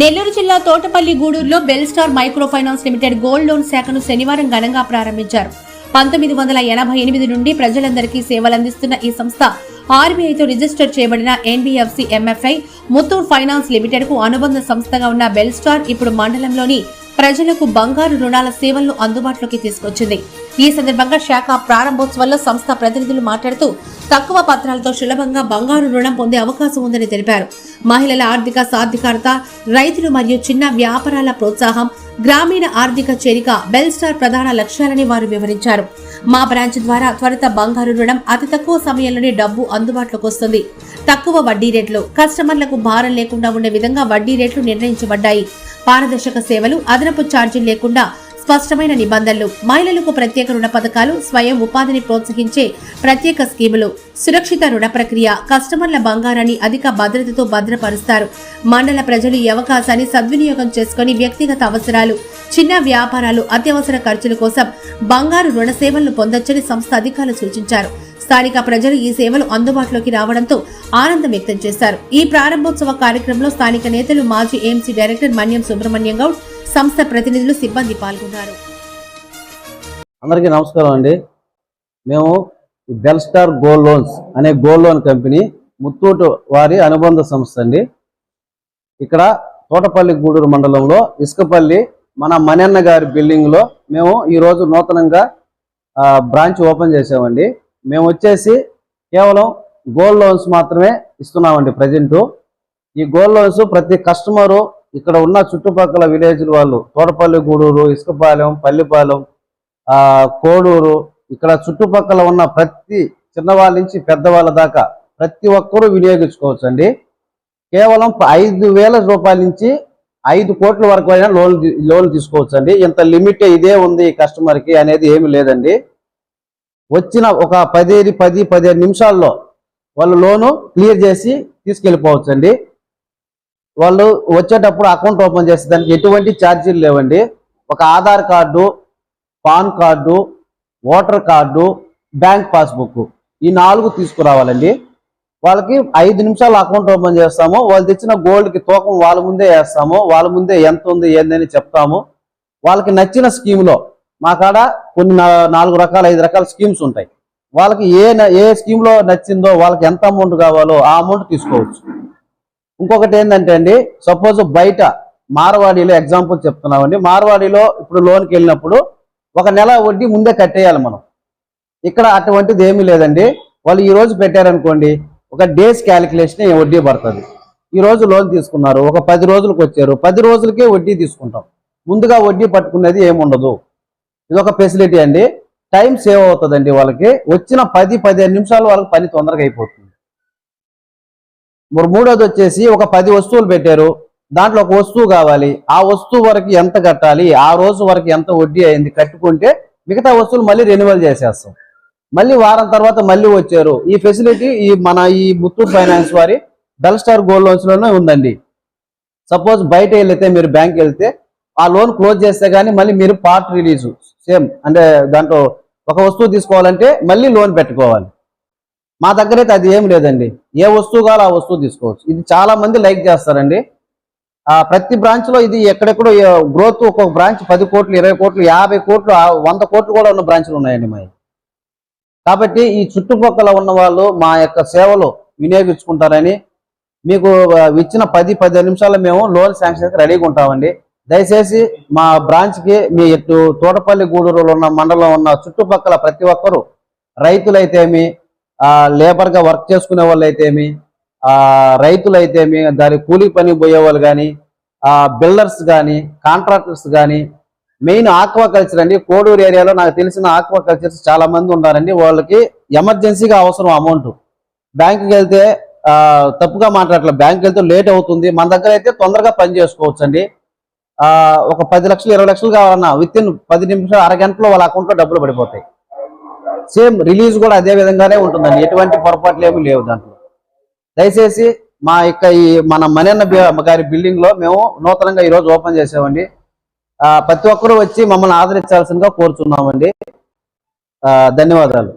నెల్లూరు జిల్లా తోటపల్లి గూడూరులో bell star micro finance limited gold loan శాఖను శనివారం ఘనంగా ప్రారంభించారు. పంతొమ్మిది వందల ఎనభై ఎనిమిది నుండి ప్రజలందరికీ సేవలందిస్తున్న ఈ సంస్థ ఆర్బీఐతో రిజిస్టర్ చేయబడిన ఎన్బిఎఫ్సి ఎంఎఫ్ఐ ముత్తూర్ ఫైనాన్స్ లిమిటెడ్కు అనుబంధ సంస్థగా ఉన్న బెల్ స్టార్ ఇప్పుడు మండలంలోని ప్రజలకు బంగారు రుణాల సేవలను అందుబాటులోకి తీసుకొచ్చింది. ఈ సందర్భంగా శాఖ ప్రారంభోత్సవంలో సంస్థ ప్రతినిధులు మాట్లాడుతూ తక్కువ పత్రాలతో సులభంగా బంగారు రుణం పొందే అవకాశం ఉందని తెలిపారు. మహిళల ఆర్థిక సాధికారత రైతులు మరియు చిన్న వ్యాపారాల ప్రోత్సాహం గ్రామీణ ఆర్థిక చేరిక బెల్ స్టార్ ప్రధాన లక్ష్యాలని వారు వివరించారు. మా బ్రాంచ్ ద్వారా త్వరిత బంగారు రుణం అతి తక్కువ సమయంలోనే డబ్బు అందుబాటులోకి వస్తుంది. తక్కువ వడ్డీ రేట్లు కస్టమర్లకు భారం లేకుండా ఉండే విధంగా వడ్డీ రేట్లు నిర్ణయించబడ్డాయి. పారదర్శక సేవలు అదనపు ఛార్జీలు లేకుండా స్పష్టమైన నిబంధనలు. మహిళలకు ప్రత్యేక రుణ పథకాలు స్వయం ఉపాధిని ప్రోత్సహించే ప్రత్యేక స్కీములు. సురక్షిత రుణ ప్రక్రియ. కస్టమర్ల బంగారాన్ని అధిక భద్రతతో భద్రపరుస్తారు. మండల ప్రజలు ఈ అవకాశాన్ని సద్వినియోగం చేసుకుని వ్యక్తిగత అవసరాలు చిన్న వ్యాపారాలు అత్యవసర ఖర్చుల కోసం బంగారు రుణ సేవలను పొందొచ్చని సంస్థ అధికారులు సూచించారు. స్థానిక ప్రజలు ఈ సేవలు అందుబాటులోకి రావడంతో ఆనందం వ్యక్తం చేశారు. ఈ ప్రారంభోత్సవ కార్యక్రమంలో స్థానిక నేతలు మాజీ ఏఎంసీ డైరెక్టర్ మన్యం సుబ్రహ్మణ్యం గౌడ్ సంస్థ ప్రతినిధులు సిబ్బంది పాల్గొన్నారు. అందరికీ నమస్కారం అండి. మేము డెల్ బెల్ స్టార్ గోల్డ్ లోన్స్ అనే గోల్డ్ లోన్ కంపెనీ ముత్తూటు వారి అనుబంధ సంస్థ అండి. ఇక్కడ తోటపల్లి గూడూరు మండలంలో ఇసుకపల్లి మన మణన్న గారి బిల్డింగ్లో మేము ఈరోజు నూతనంగా బ్రాంచ్ ఓపెన్ చేసామండి మేము వచ్చేసి కేవలం గోల్డ్ లోన్స్ మాత్రమే ఇస్తున్నామండి ప్రజెంటు ఈ గోల్డ్ లోన్స్ ప్రతి కస్టమరు ఇక్కడ ఉన్న చుట్టుపక్కల విలేజ్ వాళ్ళు తోటపల్లి గూడూరు ఇసుకపాలెం పల్లిపాలెం కోడూరు ఇక్కడ చుట్టుపక్కల ఉన్న ప్రతి చిన్నవాళ్ళ నుంచి పెద్దవాళ్ళ దాకా ప్రతి ఒక్కరూ వినియోగించుకోవచ్చు అండి కేవలం ఐదు వేల రూపాయల నుంచి ఐదు కోట్ల వరకు అయినా లోన్ లోన్ తీసుకోవచ్చు అండి ఇంత లిమిట్ ఇదే ఉంది కస్టమర్కి అనేది ఏమి లేదండి. వచ్చిన ఒక పదిహేను పది పదిహేను నిమిషాల్లో వాళ్ళు లోను క్లియర్ చేసి తీసుకెళ్ళిపోవచ్చు అండి వాళ్ళు వచ్చేటప్పుడు అకౌంట్ ఓపెన్ చేసే దానికి ఎటువంటి ఛార్జీలు లేవండి. ఒక Aadhaar card PAN card voter card bank passbook ఈ నాలుగు తీసుకురావాలండి. వాళ్ళకి ఐదు నిమిషాలు అకౌంట్ ఓపెన్ చేస్తాము. వాళ్ళు తెచ్చిన గోల్డ్కి తూకం వాళ్ళ ముందే వేస్తాము. వాళ్ళ ముందే ఎంత ఉంది ఏందని చెప్తాము. వాళ్ళకి నచ్చిన స్కీమ్లో మా కాడ కొన్ని నాలుగు రకాల ఐదు రకాల స్కీమ్స్ ఉంటాయి. వాళ్ళకి ఏ ఏ స్కీమ్లో నచ్చిందో వాళ్ళకి ఎంత అమౌంట్ కావాలో ఆ అమౌంట్ తీసుకోవచ్చు. ఇంకొకటి ఏంటంటే అండి సపోజ్ బయట మార్వాడీలో ఎగ్జాంపుల్ చెప్తున్నామండి. మార్వాడీలో ఇప్పుడు లోన్కి వెళ్ళినప్పుడు ఒక నెల వడ్డీ ముందే కట్టేయాలి మనం. ఇక్కడ అటువంటిది ఏమీ లేదండి. వాళ్ళు ఈ రోజు పెట్టారనుకోండి ఒక డేస్ క్యాలిక్యులేషన్ వడ్డీ పడుతుంది. ఈ రోజు లోన్ తీసుకున్నారు ఒక పది రోజులకు వచ్చారు. పది రోజులకే వడ్డీ తీసుకుంటాం. ముందుగా వడ్డీ పట్టుకునేది ఏముండదు ఇది ఒక ఫెసిలిటీ అండి. టైం సేవ్ అవుతుందండి వాళ్ళకి. వచ్చిన పది పదిహేను నిమిషాలు వాళ్ళకి పని తొందరగా అయిపోతుంది. మరి మూడోది వచ్చేసి ఒక పది వస్తువులు పెట్టారు. దాంట్లో ఒక వస్తువు కావాలి. ఆ వస్తువు వరకు ఎంత కట్టాలి? ఆ రోజు వరకు ఎంత వడ్డీ అయింది? కట్టుకుంటే మిగతా వస్తువులు మళ్ళీ రెన్యువల్ చేసేస్తాం. మళ్ళీ వారం తర్వాత మళ్ళీ వచ్చారు. ఈ ఫెసిలిటీ ఈ మన ఈ ముత్తూట్ ఫైనాన్స్ వారి డల్ స్టార్ గోల్డ్ లోన్స్లోనే ఉందండి. సపోజ్ బయట వెళ్తే మీరు బ్యాంక్ వెళ్తే ఆ లోన్ క్లోజ్ చేస్తే గానీ మళ్ళీ మీరు పార్ట్ రిలీజ్ సేమ్ అంటే దాంట్లో ఒక వస్తువు తీసుకోవాలంటే మళ్ళీ లోన్ పెట్టుకోవాలి. మా దగ్గర అయితే అది ఏం లేదండి. ఏ వస్తువు కావాలో ఆ వస్తువు తీసుకోవచ్చు. ఇది చాలా మంది లైక్ చేస్తారండి. ప్రతి బ్రాంచ్లో ఇది ఎక్కడెక్కడో గ్రోత్ ఒక్కొక్క బ్రాంచ్ పది కోట్లు ఇరవై కోట్లు యాభై కోట్లు వంద కోట్లు కూడా ఉన్న బ్రాంచ్లు ఉన్నాయండి మా కాబట్టి ఈ చుట్టుపక్కల ఉన్న వాళ్ళు మా యొక్క సేవలు వినియోగించుకుంటారని మీకు ఇచ్చిన పది పది నిమిషాల్లో మేము లోన్ శాంక్షన్ రెడీగా ఉంటామండి. దయచేసి మా బ్రాంచ్కి మీ ఇటు తోటపల్లి గూడూరులో ఉన్న మండలం ఉన్న చుట్టుపక్కల ప్రతి ఒక్కరు రైతులైతేమి లేబర్గా వర్క్ చేసుకునే వాళ్ళు అయితేమి రైతులైతేమి దాని కూలీ పని పోయే వాళ్ళు కానీ ఆ బిల్డర్స్ కానీ కాంట్రాక్టర్స్ కానీ మెయిన్ ఆక్వాకల్చర్ అండి. కోడూరు ఏరియాలో నాకు తెలిసిన ఆక్వాకల్చర్స్ చాలా మంది ఉన్నారండి. వాళ్ళకి ఎమర్జెన్సీగా అవసరం అమౌంట్. బ్యాంకుకి వెళ్తే తప్పుగా మాట్లాడలేదు బ్యాంకుకి వెళ్తే లేట్ అవుతుంది. మన దగ్గర అయితే తొందరగా పని చేసుకోవచ్చు అండి ఒక పది లక్షలు ఇరవై లక్షలు కావాలన్నా విత్ ఇన్ పది నిమిషాలు అరగంటలో వాళ్ళ అకౌంట్లో డబ్బులు పడిపోతాయి. సేమ్ రిలీజ్ కూడా అదే విధంగానే ఉంటుందండి. ఎటువంటి పొరపాట్లు ఏమీ లేవు దాంట్లో. దయచేసి మా యొక్క ఈ మన మణన్న బి- గారి బిల్డింగ్లో మేము నూతనంగా ఈరోజు ఓపెన్ చేసామండి ఆ, ప్రతి ఒక్కరూ వచ్చి మమ్మల్ని ఆదరించాల్సిందిగా కోరుచున్నామండి. ఆ, ధన్యవాదాలు.